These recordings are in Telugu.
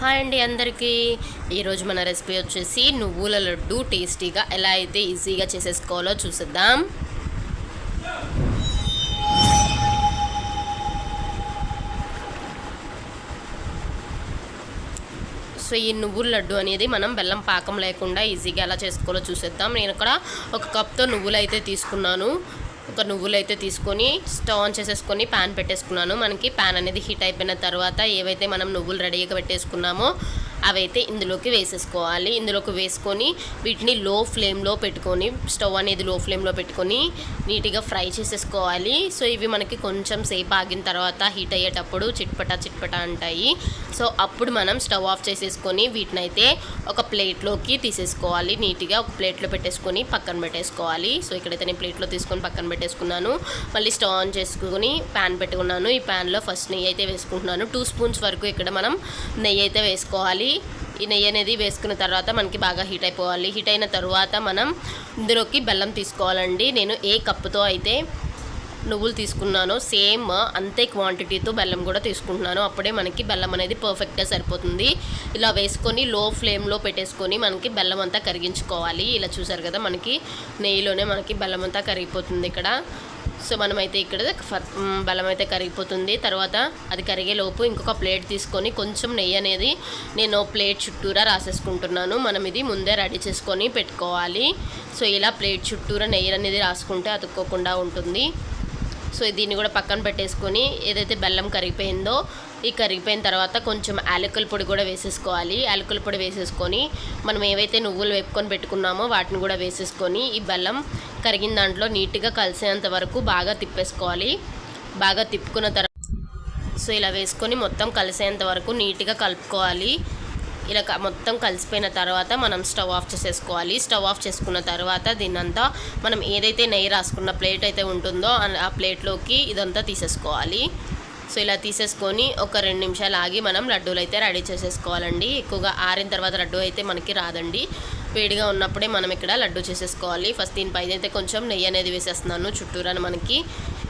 హాయ్ అండి అందరికీ. ఈరోజు మన రెసిపీ వచ్చేసి నువ్వుల లడ్డు టేస్టీగా ఎలా అయితే ఈజీగా చేసేసుకోవాలో చూసేద్దాం. సో ఈ నువ్వుల లడ్డు అనేది మనం బెల్లం పాకం లేకుండా ఈజీగా ఎలా చేసుకోవాలో చూసేద్దాం. నేను ఇక్కడ ఒక కప్తో నువ్వులు అయితే తీసుకున్నాను. ఒక నువ్వులు అయితే తీసుకొని స్టవ్ ఆన్ చేసేసుకొని ప్యాన్ పెట్టేసుకున్నాను. మనకి ప్యాన్ అనేది హీట్ అయిపోయిన తర్వాత ఏవైతే మనం నువ్వులు రెడీగా పెట్టేసుకున్నామో అవైతే ఇందులోకి వేసేసుకోవాలి. ఇందులోకి వేసుకొని వీటిని లో ఫ్లేమ్లో పెట్టుకొని స్టవ్ అనేది లో ఫ్లేమ్లో పెట్టుకొని నీట్గా ఫ్రై చేసేసుకోవాలి. సో ఇవి మనకి కొంచెం సేపు ఆగిన తర్వాత హీట్ అయ్యేటప్పుడు చిట్పట చిట్పట అంటాయి. సో అప్పుడు మనం స్టవ్ ఆఫ్ చేసేసుకొని వీటిని అయితే ఒక ప్లేట్లోకి తీసేసుకోవాలి. నీట్గా ఒక ప్లేట్లో పెట్టేసుకొని పక్కన పెట్టేసుకోవాలి. సో ఇక్కడైతే నేను ప్లేట్లో తీసుకొని పక్కన పెట్టేసుకున్నాను. మళ్ళీ స్టవ్ ఆన్ చేసుకుని ప్యాన్ పెట్టుకున్నాను. ఈ ప్యాన్లో ఫస్ట్ నెయ్యి అయితే వేసుకుంటున్నాను. టూ స్పూన్స్ వరకు ఇక్కడ మనం నెయ్యి అయితే వేసుకోవాలి. ఈ నెయ్యి అనేది వేసుకున్న తర్వాత మనకి బాగా హీట్ అయిపోవాలి. హీట్ అయిన తర్వాత మనం ఇందులోకి బెల్లం తీసుకోవాలండి. నేను ఏ కప్పుతో అయితే నువ్వులు తీసుకున్నానో సేమ్ అంతే క్వాంటిటీతో బెల్లం కూడా తీసుకుంటున్నాను. అప్పుడే మనకి బెల్లం అనేది పర్ఫెక్ట్గా సరిపోతుంది. ఇలా వేసుకొని లో ఫ్లేమ్లో పెట్టేసుకొని మనకి బెల్లం అంతా కరిగించుకోవాలి. ఇలా చూసారు కదా మనకి నెయ్యిలోనే మనకి బెల్లం అంతా కరిగిపోతుంది ఇక్కడ. సో మనమైతే ఇక్కడ బలం అయితే కరిగిపోతుంది. తర్వాత అది కరిగే లోపు ఇంకొక ప్లేట్ తీసుకొని కొంచెం నెయ్యి అనేది నేను ప్లేట్ చుట్టూరా రాసేసుకుంటున్నాను. మనం ఇది ముందే రెడీ చేసుకొని పెట్టుకోవాలి. సో ఇలా ప్లేట్ చుట్టూరా నెయ్యి అనేది రాసుకుంటే అతుక్కోకుండా ఉంటుంది. సో దీన్ని కూడా పక్కన పెట్టేసుకొని ఏదైతే బెల్లం కరిగిపోయిందో ఈ కరిగిపోయిన తర్వాత కొంచెం యాలకుల పొడి కూడా వేసేసుకోవాలి. యాలకుల పొడి వేసేసుకొని మనం ఏవైతే నువ్వులు వేపుకొని పెట్టుకున్నామో వాటిని కూడా వేసేసుకొని ఈ బెల్లం కరిగిన దాంట్లో నీట్గా కలిసేంత వరకు బాగా తిప్పేసుకోవాలి. బాగా తిప్పుకున్న తర్వాత సో ఇలా వేసుకొని మొత్తం కలిసేంత వరకు నీట్గా కలుపుకోవాలి. ఇలా మొత్తం కలిసిపోయిన తర్వాత మనం స్టవ్ ఆఫ్ చేసేసుకోవాలి. స్టవ్ ఆఫ్ చేసుకున్న తర్వాత దీన్నంతా మనం ఏదైతే నెయ్యి రాసుకున్న ప్లేట్ అయితే ఉంటుందో ఆ- ఆ ప్లేట్లోకి ఇదంతా తీసేసుకోవాలి. సో ఇలా తీసేసుకొని ఒక రెండు నిమిషాలు ఆగి మనం లడ్డూలు అయితే రెడీ చేసేసుకోవాలండి. ఎక్కువగా ఆరిన తర్వాత లడ్డు అయితే మనకి రాదండి. వేడిగా ఉన్నప్పుడే మనం ఇక్కడ లడ్డు చేసేసుకోవాలి. ఫస్ట్ దీనిపైన అయితే కొంచెం నెయ్యి అనేది వేసేస్తున్నాను చుట్టూరా మనకి.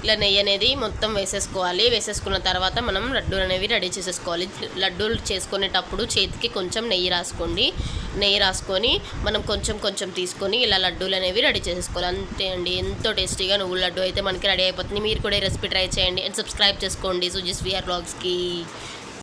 ఇలా నెయ్యి అనేది మొత్తం వేసేసుకోవాలి. వేసేసుకున్న తర్వాత మనం లడ్డూలు అనేవి రెడీ చేసేసుకోవాలి. లడ్డూలు చేసుకునేటప్పుడు చేతికి కొంచెం నెయ్యి రాసుకోండి. నెయ్యి రాసుకొని మనం కొంచెం కొంచెం తీసుకొని ఇలా లడ్డూలు అనేవి రెడీ చేసేసుకోవాలి. అంతే అండి. ఎంతో టేస్టీగా నువ్వు లడ్డు అయితే మనకి రెడీ అయిపోతుంది. మీరు కూడా ఈ రెసిపీ ట్రై చేయండి. అండ్ సబ్స్క్రైబ్ చేసుకోండి సుజిస్ విఆర్ బ్లాగ్స్కి.